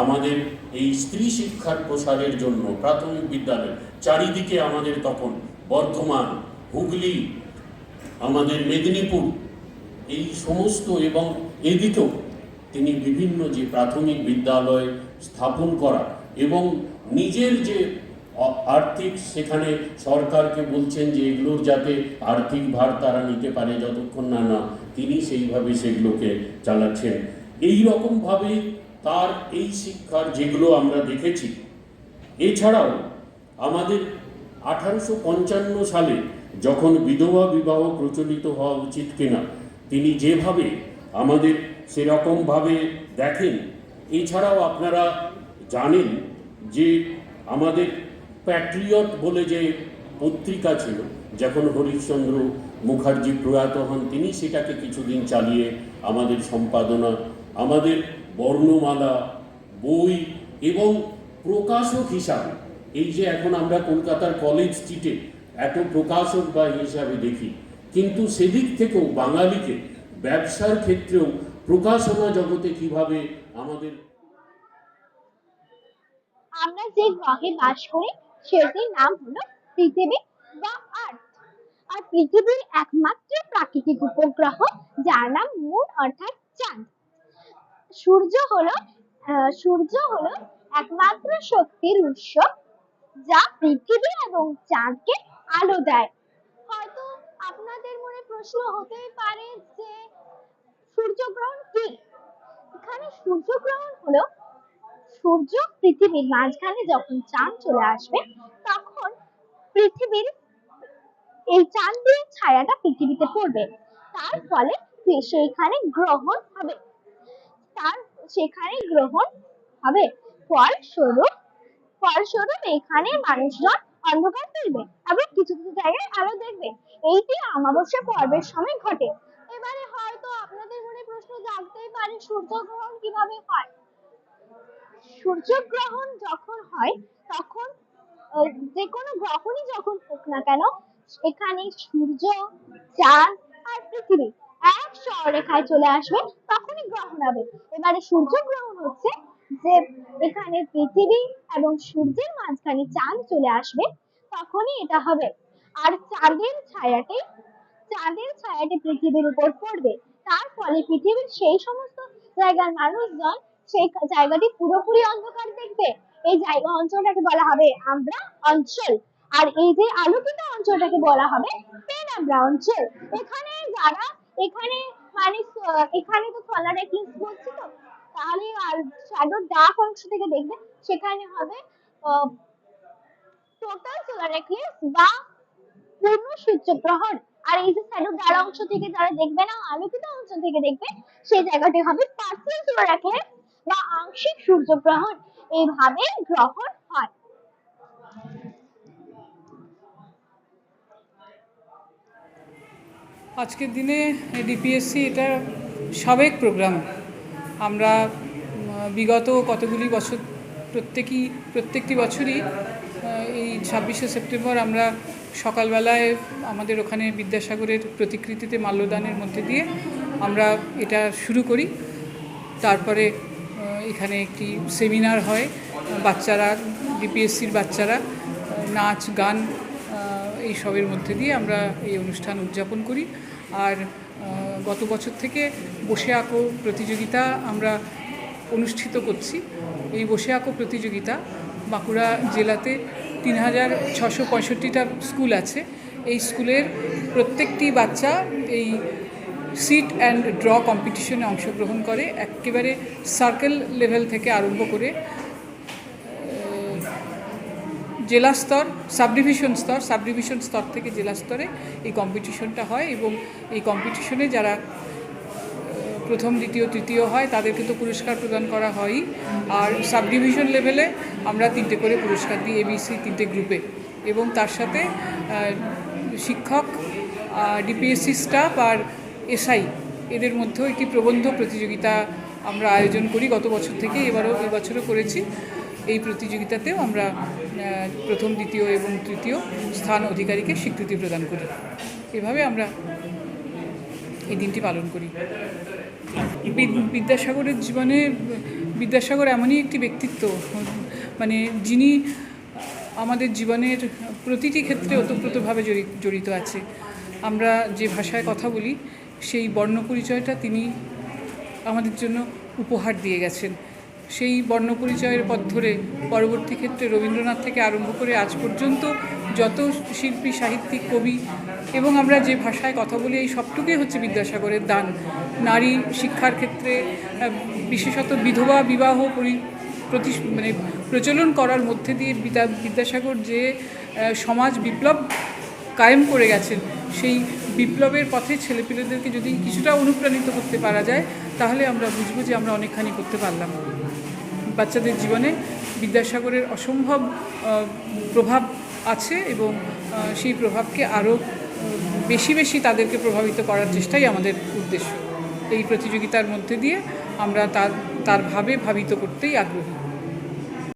আমাদের এই স্ত্রী শিক্ষার প্রসারের জন্য প্রাথমিক বিদ্যালয়, চারিদিকে আমাদের তখন বর্ধমান, হুগলি, আমাদের মেদিনীপুর, এই সমস্ত এবং এদিকেও তিনি বিভিন্ন যে প্রাথমিক বিদ্যালয় স্থাপন করা এবং নিজের যে আর্থিক সেখানে সরকারকে বলছেন যে এগুলোর যাতে আর্থিক ভার তারা নিতে পারে যতক্ষণ না না, তিনি সেইভাবে সেগুলোকে চালাচ্ছেন। এই রকমভাবে তার এই শিক্ষার যেগুলো আমরা দেখেছি, এছাড়াও আমাদের আঠারোশো পঞ্চান্ন সালে যখন বিধবা বিবাহ প্রচলিত হওয়া উচিত কিনা, তিনি যেভাবে আমাদের সেরকমভাবে দেখেন, এছাড়াও আপনারা জানেন যে আমাদের প্যাট্রিয়ট বলে যে পত্রিকা ছিল, যখন হরিশ্চন্দ্র মুখার্জি প্রয়াত হন, তিনি সেটাকে কিছুদিন চালিয়ে আমাদের সম্পাদনা, আমাদের বর্ণমালা, বই এবং প্রকাশক হিসাবে। এই যে এখন আমরা কলকাতার কলেজ স্ট্রিটে এত প্রকাশক বা হিসাবে দেখি, কিন্তু সেদিক থেকেও বাঙালিকে ব্যবসার ক্ষেত্রেও প্রকাশনা জগতে কীভাবে আমাদের আমরা যে গ্রহে বাস করি, সেটির নাম হলো পৃথিবী বা আর্থ আর পৃথিবীর একমাত্র প্রাকৃতিক উপগ্রহ, যার নাম মুন অর্থাৎ চাঁদ। সূর্য হলো সূর্য হলো একমাত্র শক্তির উৎস যা পৃথিবী এবং চাঁদকে আলো দেয়। হয়তো আপনাদের মনে প্রশ্ন হতেই পারে যে, সূর্যগ্রহণ কি? এখানে সূর্যগ্রহণ হলো, সূর্য পৃথিবীর মাঝখানে যখন চাঁদ চলে আসবে, তখন পৃথিবীর এই চাঁদের ছায়াটা পৃথিবীতে পড়বে। তার ফলে সেইখানে গ্রহণ হবে। তার সেখানে গ্রহণ হবে। ফলস্বরূপ ফলস্বরূপ এখানে মানুষজন অন্ধকার পেলবে এবং কিছু কিছু জায়গায় আলো দেখবে। এইটি অমাবস্যা পর্বের সময় ঘটে। এবারে হয়তো আপনাদের মনে প্রশ্ন জাগতেই পারে, সূর্যগ্রহণ কীভাবে হয়? সূর্যগ্রহণ যখন হয়, তখন যে কোনো গ্রহণই যখন হোক না কেন এখানে সূর্য, চাঁদ আর পৃথিবী এক সরলরেখায় চলে আসবে, তখনই গ্রহণ হবে। এবারে সূর্যগ্রহণ হচ্ছে যে এখানে পৃথিবী এবং সূর্যের মাঝখানে চাঁদ চলে আসবে, তখনই এটা হবে। আর চাঁদের ছায়াটি চাঁদের ছায়াটি পৃথিবীর উপর পড়বে। তার ফলে পৃথিবীর সেই সমস্ত জায়গার মানুষজন সেই জায়গাটি পুরোপুরি অন্ধকার দেখবে। এই জায়গা অঞ্চলটাকে বলা হবে আমরা অঞ্চল। আর এই যে আলোকিত অঞ্চলটাকে বলা হবে পেনাম্রা অঞ্চল। এখানে যারা এখানে মানে আহ, এখানে তো সোলার এক্লিপস হচ্ছে তো। তাহলে শ্যাডো ডার্ক অংশ থেকে দেখবে সেখানে হবে টোটাল সোলার এক্লিপস বা পূর্ণ সূর্যগ্রহণ। আর এই যে শ্যাডো ডার অংশ থেকে যারা দেখবে না আলোকিত অংশ থেকে দেখবে সেই জায়গাটি হবে পার্সিয়াল সোলার এক্লিপস বা আংশিক সূর্যগ্রহণ। এইভাবে গ্রহণ হয় আজকের দিনে ডিপিএসসি এটা সাবেক প্রোগ্রাম আমরা বিগত কতগুলি বছর, প্রত্যেকই, প্রত্যেকটি বছরই এই ছাব্বিশে সেপ্টেম্বর আমরা সকালবেলায় আমাদের ওখানে বিদ্যাসাগরের প্রতিকৃতিতে মাল্যদানের মধ্যে দিয়ে আমরা এটা শুরু করি। তারপরে এখানে একটি সেমিনার হয়, বাচ্চারা ডিপিএসসির বাচ্চারা নাচ, গান এই সবের মধ্যে দিয়ে আমরা এই অনুষ্ঠান উদযাপন করি। আর গত বছর থেকে বসে আঁকো প্রতিযোগিতা আমরা অনুষ্ঠিত করছি। এই বসে আঁকো প্রতিযোগিতা বাঁকুড়া জেলাতে তিন হাজার ছশো পঁয়ষট্টিটা স্কুল আছে। এই স্কুলের প্রত্যেকটি বাচ্চা এই সিট অ্যান্ড ড্র কম্পিটিশনে অংশগ্রহণ করে। একেবারে সার্কেল লেভেল থেকে আরম্ভ করে জেলা স্তর সাব ডিভিশন স্তর সাব ডিভিশন স্তর থেকে জেলা স্তরে এই কম্পিটিশনটা হয় এবং এই কম্পিটিশনে যারা প্রথম, দ্বিতীয়, তৃতীয় হয় তাদেরকে তো পুরস্কার প্রদান করা হয়ই আর সাব ডিভিশন লেভেলে আমরা তিনটে করে পুরস্কার দিই এবিসি তিনটে গ্রুপে এবং তার সাথে শিক্ষক ডিপিএসসি স্টাফ আর এসআই এদের মধ্যেও একটি প্রবন্ধ প্রতিযোগিতা আমরা আয়োজন করি। গত বছর থেকে এবারও এবছরও করেছি। এই প্রতিযোগিতাতেও আমরা প্রথম, দ্বিতীয় এবং তৃতীয় স্থান অধিকারীকে স্বীকৃতি প্রদান করি। এভাবে আমরা এই দিনটি পালন করি। বিদ- বিদ্যাসাগরের জীবনে, বিদ্যাসাগর এমনই একটি ব্যক্তিত্ব মানে যিনি আমাদের জীবনের প্রতিটি ক্ষেত্রে ওতপ্রোতভাবে জড়ি- জড়িত আছে। আমরা যে ভাষায় কথা বলি, সেই বর্ণ পরিচয়টা তিনি আমাদের জন্য উপহার দিয়ে গেছেন। সেই বর্ণপরিচয়ের পথ ধরে পরবর্তী ক্ষেত্রে রবীন্দ্রনাথ থেকে আরম্ভ করে আজ পর্যন্ত যত শিল্পী, সাহিত্যিক, কবি এবং আমরা যে ভাষায় কথা বলি, এই সবটুকুই হচ্ছে বিদ্যাসাগরের দান। নারী শিক্ষার ক্ষেত্রে বিশেষত বিধবা বিবাহ পরি প্রতি মানে প্রচলন করার মধ্যে দিয়ে বিদ্যা- বিদ্যাসাগর যে সমাজ বিপ্লব কায়েম করে গেছেন, সেই বিপ্লবের পথে ছেলেপিলেদেরকে যদি কিছুটা অনুপ্রাণিত করতে পারা যায়, তাহলে আমরা বুঝব যে আমরা অনেকখানি করতে পারলাম। বাচ্চাদের জীবনে বিদ্যাসাগরের অসম্ভব প্রভাব আছে এবং সেই প্রভাবকে আরও বেশি বেশি তাদেরকে প্রভাবিত করার চেষ্টাই আমাদের উদ্দেশ্য। এই প্রতিযোগিতার মধ্যে দিয়ে আমরা তার তার ভাবে ভাবিত করতেই আগ্রহী।